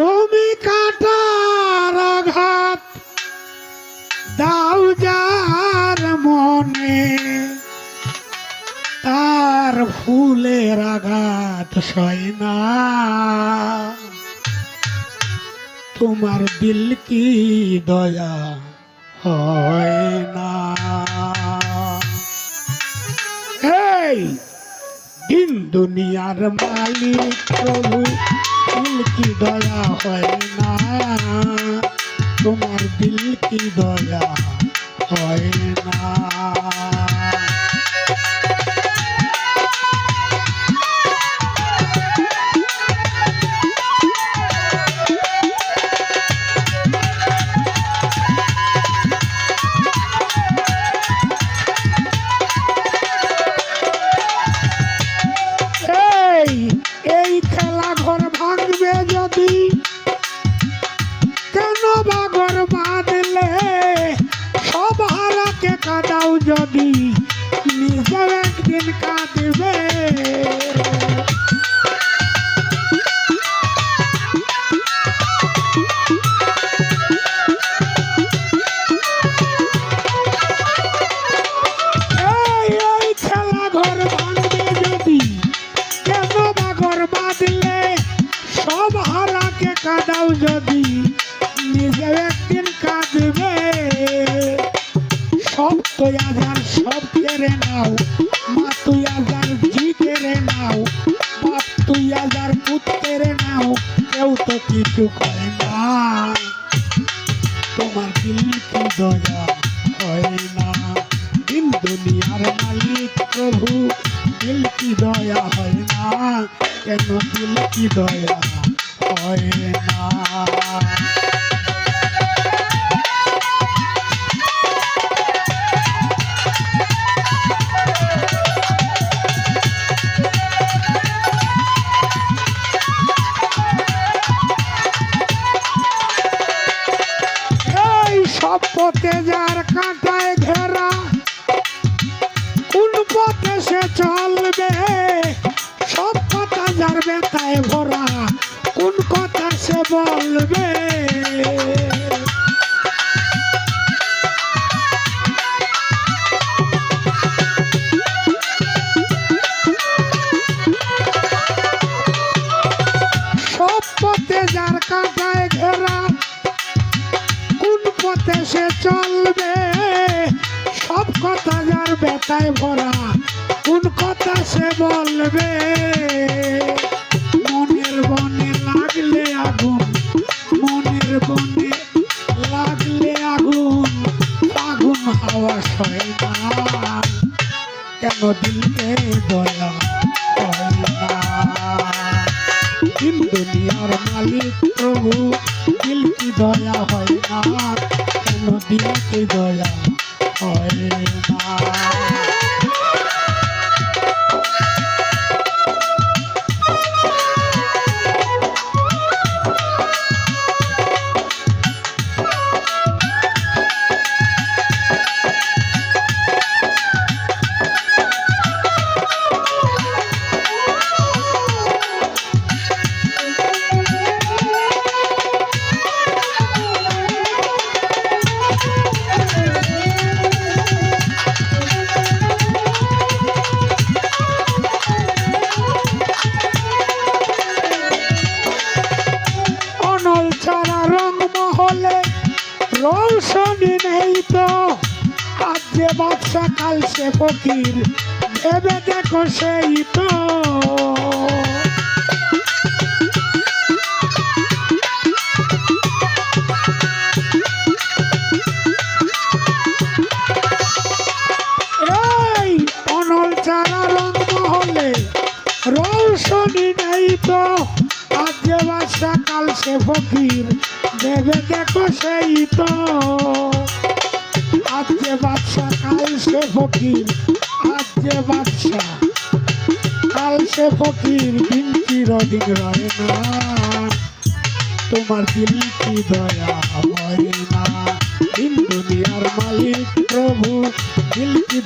তুমি কাটার আঘাত, দাও যার মনে, তার ফুলের আঘাত সয় না। তোমার দিল কি দয়া হয় না। এই! দিন দুনিয়ার মালিক প্রভু, দিল কি দয়া হয় না? তোমার দিল কি দয়া হয় না? যদি নিজেও একদিন কাঁদবে তুই আজার সব কেড়ে নাও মা তুই আজার জি কেড়ে নাও বাপ তুই আজার পুত কেড়ে নাও, কেউ তো কিছু করে না। তোমার দিল কি দয়া হয় না। দিন দুনিয়ার মালিক প্রভু দিল কি দয়া হয় না। কেন দিল কি দয়া হয় না? পথে যার কাঁটায় ঘেরা, কোন পথে সে চলবে? সব কথা যার বেতায় ভরা, কোন কথা সে বলবে? সব পথে যার কাঁটায় চলবে? সব কথা যার বেতায় ভরা, কোন কথা সে বলবে? মনের বনে লাগলে আগুন, মনের বনে লাগলে আগুন আগুন হাওয়া সয় না কেন দিলকে দয়া দুনিয়ার মালিক প্রভু, দিল কি দয়া হয় না? কেন দিল দয়া হয় না মহলে রৌশনি নেই তো। আজ যে বাদশা, কাল সে ফকির। ভেবে দেখো সেই তো। রৌশনি নেই তো। আজ যে বাদশা, কাল সে ফকির। ভেবে দেখো সেই তো। আজ যে বাদশা, কাল সে ফকির, আজ যে বাদশা, কাল সে ফকির, দিন চিরদিন রয় না। তোমার দিল কি দয়া হয় না। দিন দুনিয়ার মালিক প্রভু, দিল কি